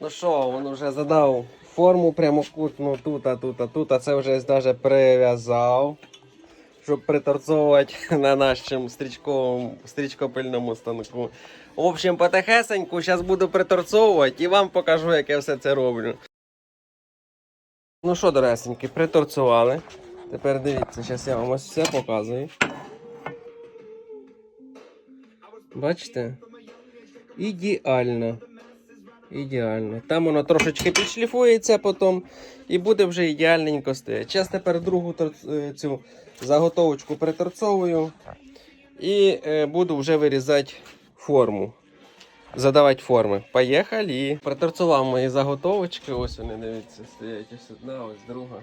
Ну що, він вже задав форму прямокутну тут, а тут, а тут, а це вже навіть прив'язав, щоб приторцовувати на нашому стрічковому, стрічкопильному станку. В общем, потихесеньку зараз буду приторцовувати і вам покажу, як я все це роблю. Ну що, доресеньки, приторцували. Тепер дивіться, зараз я вам ось все показую. Бачите? Ідеально. Ідеально. Там воно трошечки підшліфується потім і буде вже ідеальненько стояти. Зараз тепер другу е, цю заготовочку приторцовую і е, буду вже вирізати форму. Задавати форми. Поїхали. Приторцував мої заготовочки. Ось вони, дивіться, стоять ось одна, ось друга.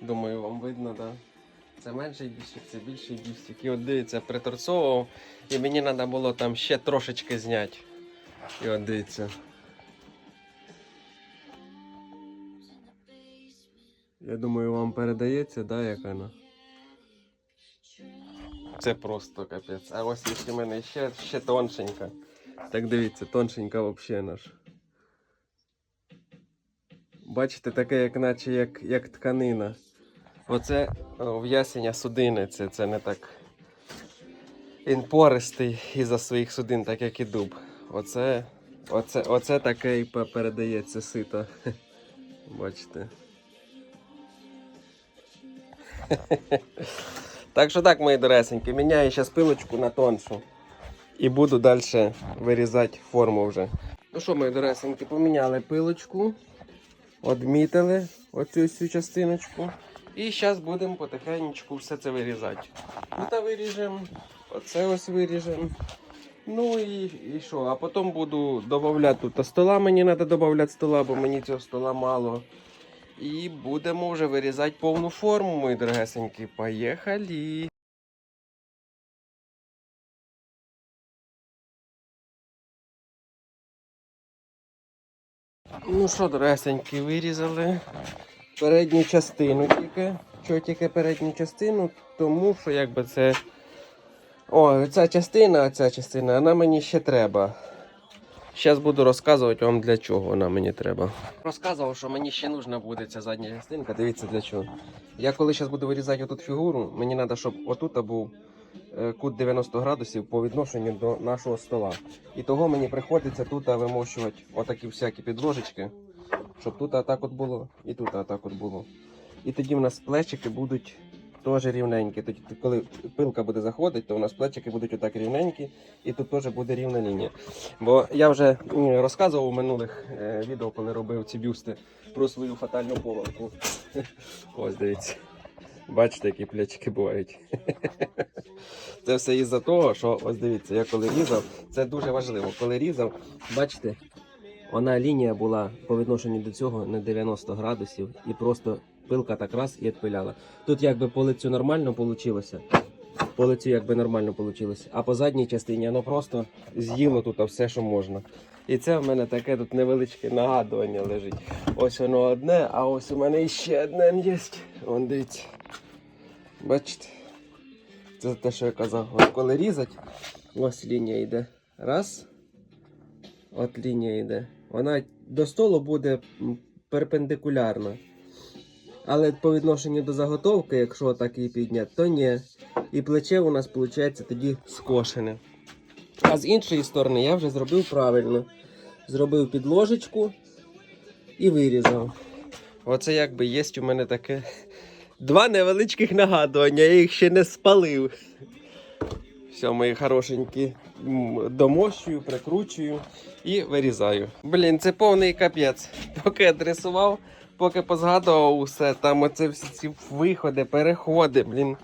Думаю, вам видно, так? Да? Це менший бісик, це більший бісик. І от дивіться, приторцовував. І мені треба було там ще трошечки зняти. І от дивіться. Я думаю, вам передається, да, як вона? Це просто капець. А ось якщо в мене ще, ще тоншенька. Так дивіться, тоншенька взагалі наш. Бачите, таке, як наче як, як тканина. Оце в'ясення судини, це, це не так. Він пористий із-за своїх судин, так як і дуб. Оце, оце, оце таке і передається сито. Бачите. Так що так, мої доресенькі, міняю зараз пилочку на тоншу. І буду далі вирізати форму вже. Ну що, мої доресенькі, поміняли пилочку, відмітили оцю всю частиночку. І зараз будемо потихеньку все це вирізати. Тут виріжемо, оце ось виріжемо. Ну і, і що? А потім буду додавати тут стола. Мені треба додати стола, бо мені цього стола мало. І будемо вже вирізати повну форму, мої дорогесенькі. Поїхали! Ну що, дорогесенькі, вирізали передню частину тільки. Чого тільки передню частину? Тому що якби це. О, ця частина, ця частина, вона мені ще треба. Зараз буду розказувати вам для чого вона мені треба. Розказував, що мені ще нужна буде ця задня частинка. Дивіться для чого. Я коли зараз буду вирізати отут фігуру, мені треба, щоб отут був е, кут 90 градусів по відношенню до нашого стола. І того мені приходиться тут вимощувати отакі всякі підложечки, щоб тут отак от було, і тут отак от було. І тоді в нас плечики будуть теж рівненькі. Тоді, коли пилка буде заходити, то у нас плечики будуть отак рівненькі, і тут теж буде рівна лінія. Бо я вже розказував у минулих е, відео, коли робив ці бюсти про свою фатальну помилку. Ось дивіться. Бачите, які плечики бувають. Це все із-за того, що ось дивіться, я коли різав, це дуже важливо. Коли різав, бачите, вона лінія була по відношенню до цього на 90 градусів і просто пилка так раз і відпиляла. Тут якби по лицю нормально вийшло. По лицю якби нормально вийшло. А по задній частині воно просто з'їло тут все, що можна. І це в мене таке тут невеличке нагадування лежить. Ось воно одне, а ось у мене ще одне є. Вон дивіться. Бачите? Це те, що я казав. От коли різать, ось лінія йде. Раз. От лінія йде. Вона до столу буде перпендикулярна. Але по відношенню до заготовки, якщо так її підняти, то ні. І плече у нас виходить тоді скошене. А з іншої сторони я вже зробив правильно. Зробив підложечку і вирізав. Оце якби є у мене таке. Два невеличких нагадування, я їх ще не спалив. Все, мої хорошенькі, домощую, прикручую і вирізаю. Блін, це повний капець. Поки адресував, поки позгадував усе, там оце всі ці виходи, переходи, блін.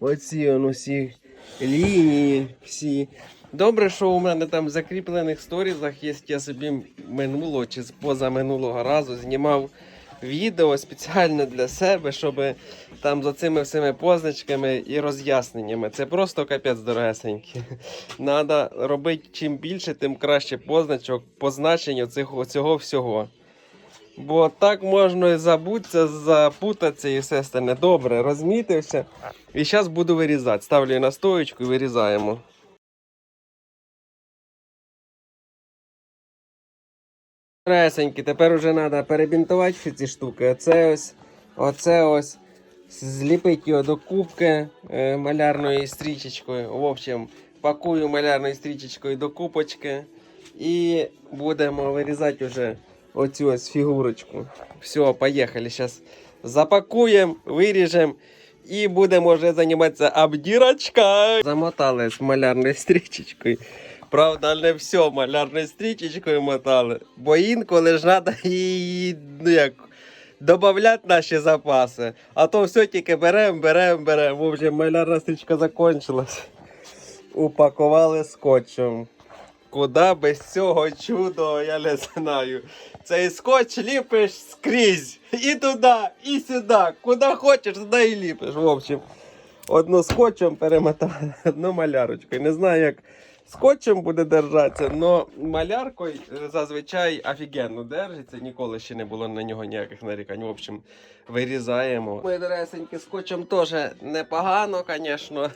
Оці он усі лінії, всі. Добре, що у мене там в закріплених сторізах є, я собі минулого чи позаминулого разу знімав відео спеціально для себе, щоб там за цими всіми позначками і роз'ясненнями. Це просто капець дорогесенький. Надо робити чим більше, тим краще позначок, позначень цього, всього. Бо так можна і забутися, запутатися і все стане. Добре, розмітився. І зараз буду вирізати. Ставлю на стоечку і вирізаємо. Ресеньки, тепер вже треба перебінтувати всі ці штуки. Оце ось, оце ось. Зліпити його до кубки е, малярною стрічечкою. В общем, пакую малярною стрічечкою до купочки. І будемо вирізати вже оцю ось фігурочку. Все, поїхали. Зараз запакуємо, виріжемо і будемо вже займатися обдірочкою. Замотали з малярною стрічечкою. Правда, не все малярною стрічечкою мотали, бо інколи ж треба її, ну як, додавати наші запаси. А то все тільки беремо, беремо, беремо. В общем, малярна стрічка закончилась. Упакували скотчем. Куда без цього чудо, я не знаю. Цей скотч ліпиш скрізь. І туди, і сюди. Куди хочеш, туди і ліпиш. В общем, одну скотчем перемотали, одну малярочкою. Не знаю, як скотчем буде держатися, але маляркою е, зазвичай офігенно держиться. Ніколи ще не було на нього ніяких нарікань. В общем, вирізаємо. Мої доресеньки, скотчем теж непогано, звісно,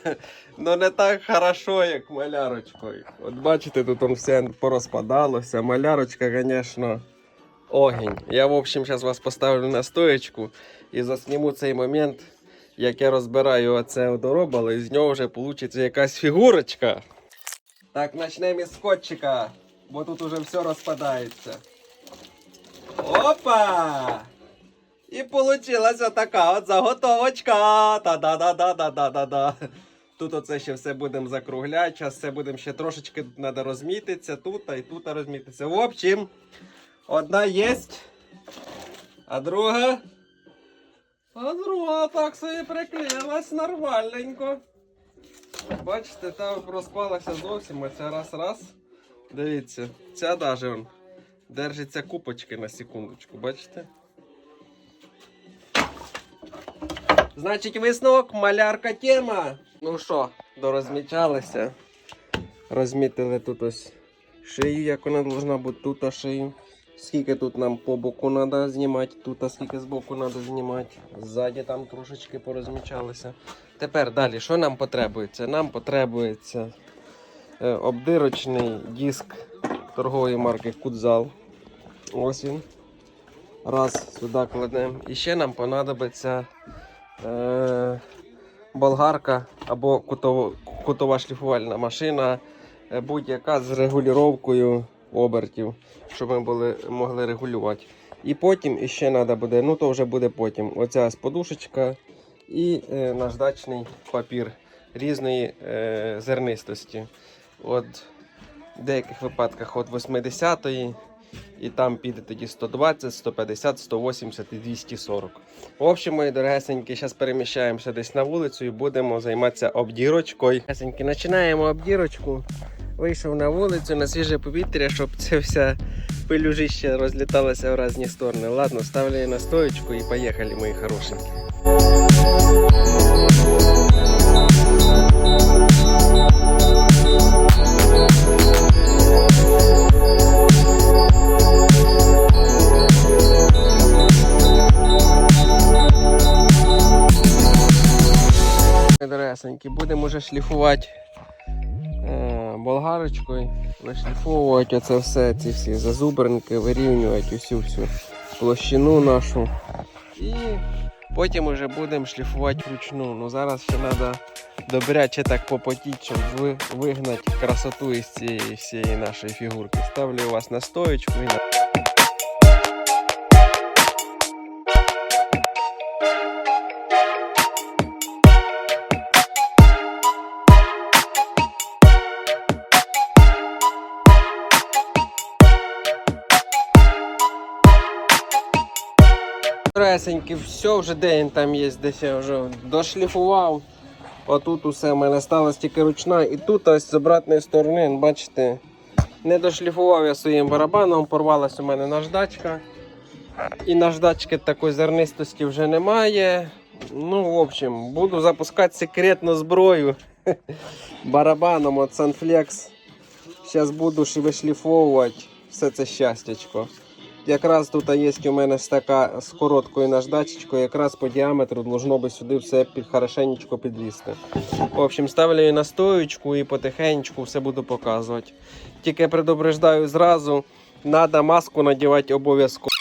але не так хорошо, як малярочкою. От бачите, тут он все порозпадалося. Малярочка, звісно, огінь. Я, в общем, зараз вас поставлю на стоечку і засніму цей момент, як я розбираю оце одоробало, і з нього вже вийде якась фігурочка. Так, почнемо із скотчика, бо тут уже все розпадається. Опа! І получилася така от заготовочка. Та-да-да-да-да-да-да-да. Тут оце ще все будемо закругляти. Зараз все будемо ще трошечки треба розмітитися. Тут і тут розмітитися. В общем, одна є, а друга. А друга так собі приклеїлась нормальненько. Бачите, та розпалася зовсім, а ця раз-раз. Дивіться, ця даже он, держиться купочки на секундочку, бачите? Значить, висновок, малярка тема. Ну що, дорозмічалися. Розмітили тут ось шию, як вона должна бути, тут а шию. Скільки тут нам по боку треба знімати, тут скільки з боку треба знімати. Ззаді там трошечки порозмічалися. Тепер далі, що нам потребується? Нам потребується е, обдирочний диск торгової марки Кудзал. Ось він. Раз сюди кладемо. І ще нам понадобиться е, болгарка або кутово, кутова шліфувальна машина, е, будь-яка з регулюванням обертів, щоб ми були, могли регулювати. І потім іще треба буде, ну то вже буде потім. Оця ось подушечка і е, наждачний папір різної е, зернистості. От в деяких випадках от 80-ї, і там піде тоді 120, 150, 180 і 240. В общем, мої дорогесенькі, зараз переміщаємося десь на вулицю і будемо займатися обдірочкою. Дорогесенькі, починаємо обдірочку. Вийшов на вулицю на свіже повітря, щоб це вся пилюжище розліталося в різні сторони. Ладно, ставлю на стоечку і поїхали, мої хорошенькі. Будемо вже шліфувати е, болгарочкою, вишліфовувати оце все, ці всі зазубринки, вирівнювати усю всю площину нашу. І потім вже будемо шліфувати вручну. Ну зараз ще треба добряче так попотіти, щоб ви, вигнати красоту із цієї всієї нашої фігурки. Ставлю вас на стоечку і на. Ресеньки, все вже день там є, десь я вже дошліфував. Отут усе в мене сталося тільки ручна. І тут ось з обратної сторони, бачите, не дошліфував я своїм барабаном, порвалась у мене наждачка. І наждачки такої зернистості вже немає. Ну, в общем, буду запускати секретну зброю барабаном от Sunflex. Зараз буду вишліфовувати все це щастячко. Якраз тут є у мене стака така з короткою наждачечкою, якраз по діаметру должно би сюди все під, хорошенечко підлізти. В общем, ставлю її на стоечку і потихеньку все буду показувати. Тільки предупреждаю зразу, треба маску надівати обов'язково.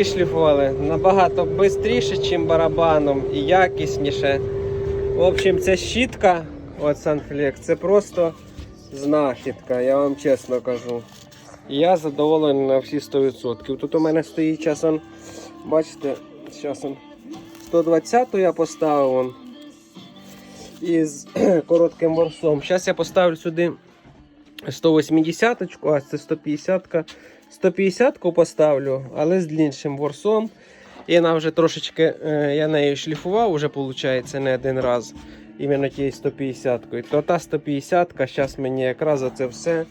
Вишліфували набагато швидше, ніж барабаном і якісніше. В общем, ця щітка от Sunflex, це просто знахідка, я вам чесно кажу. Я задоволений на всі 100%. Тут у мене стоїть часом, бачите, часом 120 я поставив вон, із коротким ворсом. Зараз я поставлю сюди 180, а це 150. 150 поставлю, але з дліншим ворсом. І вона вже трошечки, е, я нею шліфував, вже виходить не один раз. Іменно тією 150 -кою. То та 150 зараз мені якраз це все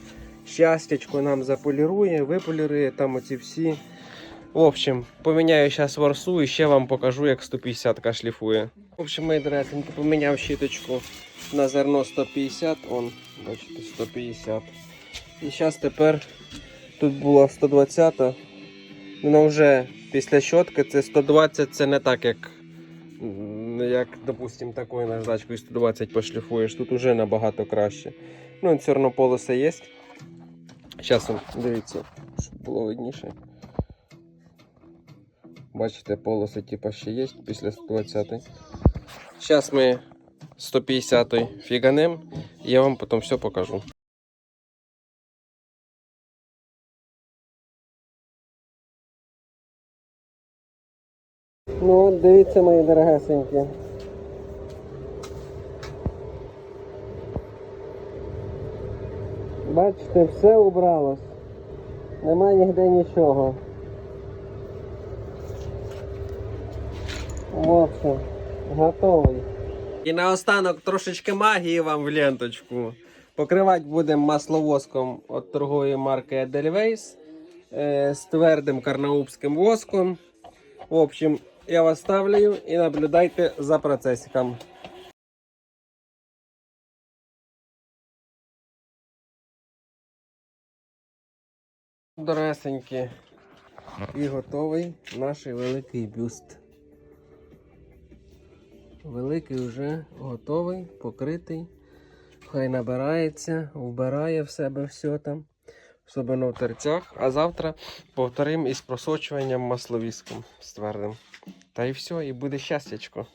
щастячко нам заполірує, виполірує там оці всі. В общем, поміняю зараз ворсу і ще вам покажу, як 150 шліфує. В общем, мої дорогенькі, поміняв щіточку на зерно 150, он, бачите, 150. І зараз тепер тут була 120, вона вже після щотки це 120, це не так, як, як допустим, такою наждачкою 120 пошліфуєш. Тут вже набагато краще. Ну, все одно полоса є. Зараз дивіться, щоб було видніше. Бачите, полоси типа ще є після 120. Зараз ми 150 фіганем, і я вам потім все покажу. Ну, от дивіться, мої дорогесенькі. Бачите, все убралось. Нема ніде нічого. Общем, готовий. І наостанок трошечки магії вам в ленточку. Покривати будемо масловоском від торгової марки Edelweiss е, з твердим карнаубським воском. В общем, я вас ставлю і наблюдайте за процесиком. Доресенькі. І готовий наш великий бюст. Великий вже готовий, покритий. Хай набирається, вбирає в себе все там, особливо в терцях. А завтра повторимо із просочуванням масловіском з твердим. Та і все, і буде щастячко.